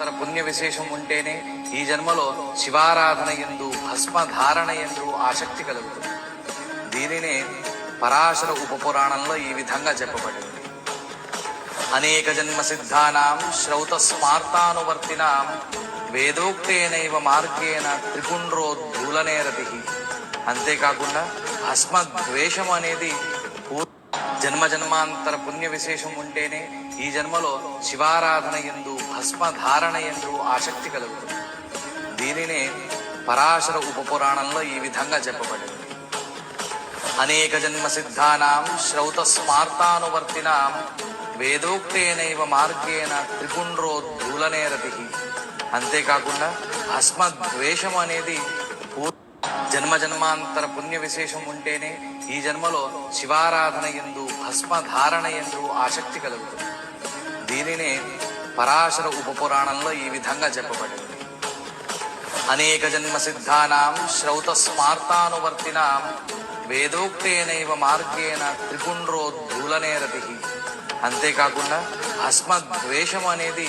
తన పుణ్య విశేషం ఉంటేనే ఈ జన్మలో శివారాధన ఎందు భస్మధారణ ఎందు ఆసక్తి కలుగుతుంది. దీనినే పరాశర ఉపపురాణంలో ఈ విధంగా చెప్పబడింది. అనేక జన్మ సిద్ధానాం శ్రౌత స్మార్తానువర్తినాం వేదోక్తేనైవ మార్గేణ త్రిపుండ్రోద్ధూలనే రతి అంతేకాకుండా భస్మద్వేషం అనేది జన్మ జన్మాంతర పుణ్య విశేషం ఉంటేనే ఈ జన్మలో శివారాధన ఎందు భస్మ ధారణ ఎందు ఆసక్తి కలుగుతుంది. దీనినే పరాశర ఉపపురాణంలో ఈ విధంగా చెప్పబడింది. అనేక జన్మ సిద్ధానాం శ్రౌత స్మార్తానువర్తినాం వేదోక్తేనైవ మార్గేణ త్రిపుండ్రోద్ధూలనే రతి అంతేకాకుండా భస్మద్వేషం అనేది పూర్తి జన్మ జన్మాంతర పుణ్య విశేషం ఉంటేనే ఈ జన్మలో శివారాధన ఎందు భస్మ ధారణ ఎందు ఆసక్తి కలుగుతుంది. దీనినే పరాశర ఉపపురాణంలో ఈ విధంగా చెప్పబడింది. అనేక జన్మ సిద్ధానాం శ్రౌత స్మార్తానువర్తినాం వేదోక్తేనైవ మార్గేణ త్రిపుండ్రోద్ధూలనే రతి అంతేకాకుండా అస్మద్వేషం అనేది